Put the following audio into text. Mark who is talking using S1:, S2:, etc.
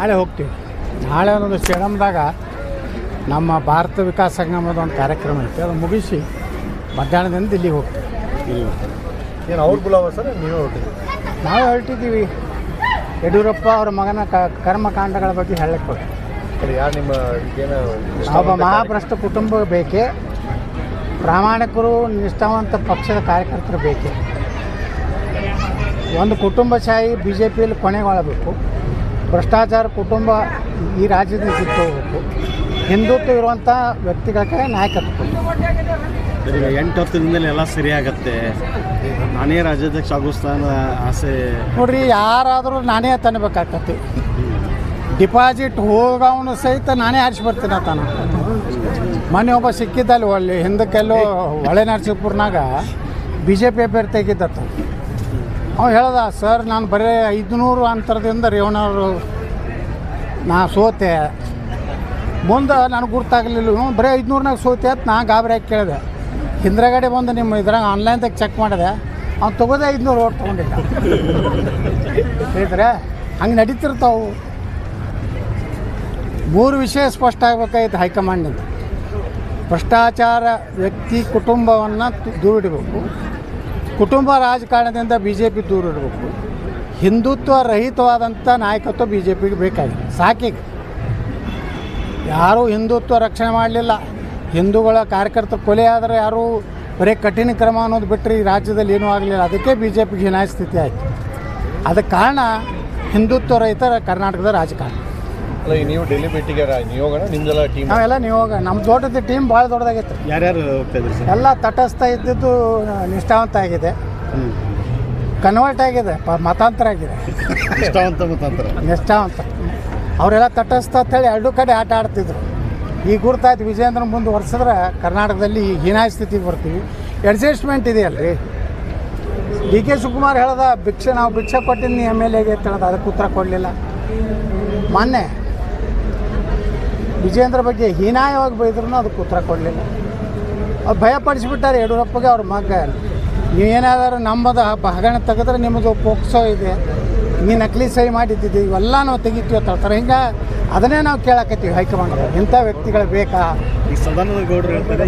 S1: ನಾಳೆ ಹೋಗ್ತೀವಿ. ನಾಳೆ ಒಂದು ಸ್ಟೇಡಿಯಮ್ದಾಗ ನಮ್ಮ ಭಾರತ ವಿಕಾಸ ಸಂಗಮದ ಒಂದು ಕಾರ್ಯಕ್ರಮ ಐತೆ. ಅದು ಮುಗಿಸಿ ಮಧ್ಯಾಹ್ನದಿಂದ ಇಲ್ಲಿಗೆ ಹೋಗ್ತೀವಿ.
S2: ಏನು ಅವ್ರ ಬುಲಾವ ಸರ್? ನೀವೇ ಹೊರಟಿದ್ದೀವಿ
S1: ನಾವು ಹೇಳ್ತಿದ್ದೀವಿ ಯಡಿಯೂರಪ್ಪ ಅವರ ಮಗನ ಕ ಕರ್ಮಕಾಂಡಗಳ ಬಗ್ಗೆ ಹೇಳಕ್ಕೆ
S2: ಕೊಡ್ತೀವಿ ಯಾರು ನಿಮ್ಮ ಏನು
S1: ಒಬ್ಬ ಮಹಾಭ್ರಷ್ಟ ಕುಟುಂಬ ಬೇಕೇ ಪ್ರಾಮಾಣಿಕರು ನಿಷ್ಠಾವಂತ ಪಕ್ಷದ ಕಾರ್ಯಕರ್ತರು ಬೇಕೇ. ಒಂದು ಕುಟುಂಬಶಾಹಿ ಬಿ ಜೆ ಪಿಯಲ್ಲಿ ಕೊನೆಗೊಳ್ಳಬೇಕು. ಭ್ರಷ್ಟಾಚಾರ ಕುಟುಂಬ ಈ ರಾಜ್ಯದಿಂದ ಕಿತ್ತು ಹೋಗಬೇಕು. ಹಿಂದುತ್ವ ಇರುವಂಥ ವ್ಯಕ್ತಿಗಳ ಕಡೆ ನಾಯಕತ್ವ.
S3: ಈಗ ಎಂಟು ಹತ್ತು ದಿನದಲ್ಲಿ ಎಲ್ಲ ಸರಿ ಆಗತ್ತೆ ನಾನೇ ರಾಜ್ಯಾಧ್ಯಕ್ಷ ಆಗೋ ಆಸೆ.
S1: ನೋಡ್ರಿ ಯಾರಾದರೂ ನಾನೇ ತನ್ನಬೇಕಾಗತ್ತೆ ಡಿಪಾಸಿಟ್ ಹೋಗವನು ಸಹಿತ ನಾನೇ ಆರಿಸಿ ಬರ್ತೀನಿ ತಾನು ಮೊನ್ನೆ ಒಬ್ಬ ಸಿಕ್ಕಿದ್ದಲ್ಲಿ ಒಳ್ಳೆ ಹಿಂದಕ್ಕೆಲ್ಲೋ ಹೊಳೆ ನರಸೀಪುರ್ನಾಗ ಬಿ ಜೆ ಪಿ ಅಭ್ಯರ್ಥಿ ಆಗಿದ್ದತ್ತ. ಅವ ಹೇಳ್ದ, ಸರ್, ನಾನು ಬರೀ ಐದುನೂರು ಅಂತರದಿಂದ ರೇವಣ್ಣವರು ನಾ ಸೋತೆ. ಮುಂದೆ ನನಗೆ ಗುರ್ತಾಗಲಿಲ್ಲ ಬರೀ ಐದುನೂರ್ನಾಗ ಸೋತೆ ಅಂತ ನಾ ಗಾಬರಿ ಹಾಕಿ ಕೇಳಿದೆ. ಹಿಂದ್ರಗಡೆ ಬಂದು ನಿಮ್ಮ ಇದ್ರಾಗ ಆನ್ಲೈನ್ದಾಗ ಚೆಕ್ ಮಾಡಿದೆ, ಅವ್ನು ತಗೋದೆ ಐದುನೂರು ಓಟ್ ತೊಗೊಂಡಿಲ್ಲ ಹೇಳಿದ್ರೆ ಹಂಗೆ ನಡೀತಿರ್ತಾವು. ಮೂರು ವಿಷಯ ಸ್ಪಷ್ಟ ಆಗ್ಬೇಕಾಯ್ತು ಹೈಕಮಾಂಡಿಂದ ಭ್ರಷ್ಟಾಚಾರ ವ್ಯಕ್ತಿ ಕುಟುಂಬವನ್ನು ದೂರಿಡಬೇಕು. ಕುಟುಂಬ ರಾಜಕಾರಣದಿಂದ ಬಿ ಜೆ ಪಿ ದೂರಿಡಬೇಕು ಹಿಂದುತ್ವ ರಹಿತವಾದಂಥ ನಾಯಕತ್ವ ಬಿ ಜೆ ಪಿಗೆ ಬೇಕಾಗಿದೆ. ಸಾಕೀಗ. ಯಾರೂ ಹಿಂದುತ್ವ ರಕ್ಷಣೆ ಮಾಡಲಿಲ್ಲ. ಹಿಂದೂಗಳ ಕಾರ್ಯಕರ್ತರು ಕೊಲೆ ಆದರೆ ಯಾರೂ ಬರೀ ಕಠಿಣ ಕ್ರಮ ಅನ್ನೋದು ಬಿಟ್ಟರೆ ಈ ರಾಜ್ಯದಲ್ಲಿ ಏನೂ ಆಗಲಿಲ್ಲ. ಅದಕ್ಕೆ ಬಿ ಜೆ ಪಿಗೆ ಹೀನಾಯ ಸ್ಥಿತಿ ಆಯಿತು. ಅದಕ್ಕೆ ಕಾರಣ ಹಿಂದುತ್ವ ರಹಿತ ಕರ್ನಾಟಕದ ರಾಜಕಾರಣ.
S2: ಅಲ್ಲ ಈಗ ನೀವು ಡೆಲ್ಲಿ ಭೇಟಿಗೆ ನೀವು ಹೋಗೋಣ ನಿಮ್ದೆಲ್ಲ ಟೀಮ್
S1: ನಾವೆಲ್ಲ ನೀವು ನಮ್ಮ ತೋಟದ ಟೀಮ್ ಭಾಳ ದೊಡ್ಡದಾಗೈತೆ
S3: ಯಾರ್ಯಾರು ಹೋಗ್ತಾ ಇದ್ರಿ ಸರ್?
S1: ಎಲ್ಲ ತಟಸ್ಥ ಇದ್ದಿದ್ದು ನಿಷ್ಠಾವಂತ ಆಗಿದೆ. ಕನ್ವರ್ಟ್ ಆಗಿದೆ ಪ- ಮತಾಂತರ ಆಗಿದೆ.
S3: ನಿಷ್ಠಾವಂತ ಮತಾಂತರ.
S1: ನಿಷ್ಠಾವಂತ. ಅವರೆಲ್ಲ ತಟಸ್ಥ ಅಂತೇಳಿ ಎರಡೂ ಕಡೆ ಆಟ ಆಡ್ತಿದ್ರು. ಈಗ ಗುರ್ತಾಯ್ತು ವಿಜೇಂದ್ರ ಮುಂದೆ ವರ್ಷದ್ರೆ ಕರ್ನಾಟಕದಲ್ಲಿ ಹೀನಾಯ ಸ್ಥಿತಿಗೆ ಬರ್ತೀವಿ. ಅಡ್ಜಸ್ಟ್ಮೆಂಟ್ ಇದೆಯಲ್ರಿ? ಡಿ ಕೆ ಶಿವಕುಮಾರ್ ಹೇಳ್ದ ಭಿಕ್ಷೆ ನಾವು ಭಿಕ್ಷೆ ಕೊಟ್ಟಿನಿ ಎಂ ಎಲ್ ಎಗೆ ಅಂತ ಹೇಳ್ದ ಅದಕ್ಕೆ ಉತ್ತರ ಕೊಡಲಿಲ್ಲ. ಮೊನ್ನೆ ವಿಜೇಂದ್ರ ಬಗ್ಗೆ ಹೀನಾಯವಾಗಿ ಬೈದ್ರು ಅದಕ್ಕೆ ಉತ್ತರ ಕೊಡಲಿಲ್ಲ. ಅವ್ರು ಭಯಪಡಿಸಿಬಿಟ್ಟಾರೆ ಯಡಿಯೂರಪ್ಪಗೆ ಅವ್ರ ಮಗ. ನೀವೇನಾದರೂ ನಮ್ಮದು ಹಗರಣ ತೆಗೆದ್ರೆ ನಿಮ್ಮದು ಪೋಕ್ಸೋ ಇದೆ. ನೀ ನಕಲಿ ಸಹಿ ಮಾಡಿದ್ದಿದ್ದು, ಇವೆಲ್ಲ ನಾವು ತೆಗಿತೀವಿ ಅಂತ ಹೇಳ್ತಾರೆ. ಹಿಂಗೆ ಅದನ್ನೇ ನಾವು ಕೇಳಕತ್ತೀವಿ ಹೈಕಮಾಂಡ್ ಇಂಥ ವ್ಯಕ್ತಿಗಳು ಬೇಕಾ?
S3: ಈ ಸದಾನಂದ ಗೌಡರು ಹೇಳ್ತಾರೆ